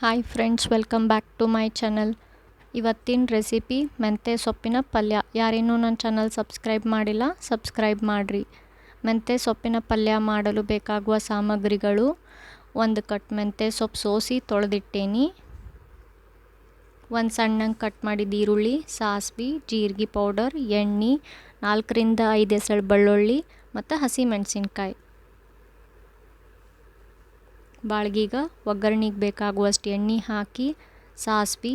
Hi friends welcome back to my channel ಇವತ್ತಿನ recipe ಮೆಂತ್ಯ ಸೊಪ್ಪಿನ ಪಲ್ಯ. ಯಾರೇನೂ ನನ್ನ ಚಾನಲ್ ಸಬ್ಸ್ಕ್ರೈಬ್ ಮಾಡಿಲ್ಲ ಸಬ್ಸ್ಕ್ರೈಬ್ ಮಾಡಿರಿ. ಮೆಂತ್ಯ ಸೊಪ್ಪಿನ ಪಲ್ಯ ಮಾಡಲು ಬೇಕಾಗುವ ಸಾಮಗ್ರಿಗಳು. ಒಂದು ಕಟ್ ಮೆಂತ್ಯ ಸೊಪ್ಪು ಸೋಸಿ ತೊಳೆದಿಟ್ಟೇನಿ. ಒಂದು ಸಣ್ಣಂಗೆ ಕಟ್ ಮಾಡಿದ ಈರುಳ್ಳಿ, ಸಾಸ್ವಿ, ಜೀರಿಗೆ ಪೌಡರ್, ಎಣ್ಣೆ, ನಾಲ್ಕರಿಂದ ಐದು ಎಸಳು ಬೆಳ್ಳುಳ್ಳಿ, ಮತ್ತು ಹಸಿ ಮೆಣಸಿನ್ಕಾಯಿ. ಬಾಳ್ಗೀಗ ಒಗ್ಗರ್ಣಿಗೆ ಬೇಕಾಗುವಷ್ಟು ಎಣ್ಣೆ ಹಾಕಿ, ಸಾಸ್ವೆ,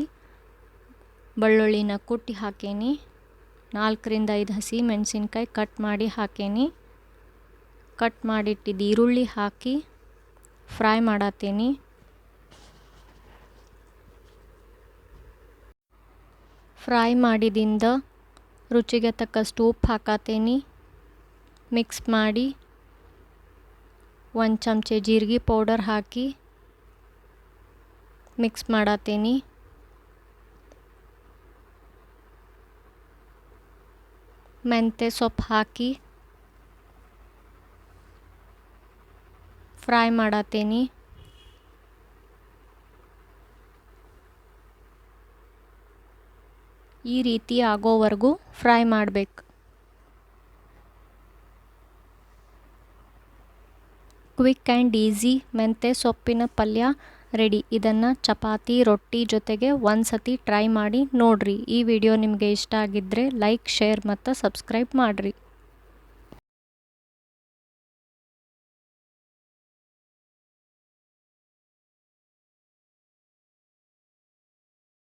ಬೆಳ್ಳುಳ್ಳಿನ ಕುಟ್ಟಿ ಹಾಕೇನಿ. ನಾಲ್ಕರಿಂದ ಐದು ಹಸಿ ಮೆಣಸಿನ್ಕಾಯಿ ಕಟ್ ಮಾಡಿ ಹಾಕೇನಿ. ಕಟ್ ಮಾಡಿಟ್ಟಿದ್ದು ಈರುಳ್ಳಿ ಹಾಕಿ ಫ್ರೈ ಮಾಡತ್ತೀನಿ. ಫ್ರೈ ಮಾಡಿದಿಂದ ರುಚಿಗೆ ತಕ್ಕಷ್ಟು ಉಪ್ಪು ಹಾಕತ್ತೇನಿ. ಮಿಕ್ಸ್ ಮಾಡಿ ಒಂದು ಚಮಚೆ ಜೀರಿಗೆ ಪೌಡರ್ ಹಾಕಿ ಮಿಕ್ಸ್ ಮಾಡತ್ತೀನಿ ಮೆಂತ್ಯ ಸೊಪ್ಪು ಹಾಕಿ ಫ್ರೈ ಮಾಡತ್ತೀನಿ ಈ ರೀತಿ ಆಗೋವರೆಗೂ ಫ್ರೈ ಮಾಡಬೇಕು. ಕ್ವಿಕ್ ಆ್ಯಂಡ್ ಈಸಿ ಮೆಂತೆ ಸೊಪ್ಪಿನ ಪಲ್ಯ ರೆಡಿ ಇದನ್ನು ಚಪಾತಿ, ರೊಟ್ಟಿ ಜೊತೆಗೆ ಒಂದು ಸತಿ ಟ್ರೈ ಮಾಡಿ ನೋಡಿರಿ. ಈ ವಿಡಿಯೋ ನಿಮಗೆ ಇಷ್ಟ ಆಗಿದ್ದರೆ ಲೈಕ್ ಶೇರ್ ಮತ್ತು ಸಬ್ಸ್ಕ್ರೈಬ್ ಮಾಡಿರಿ.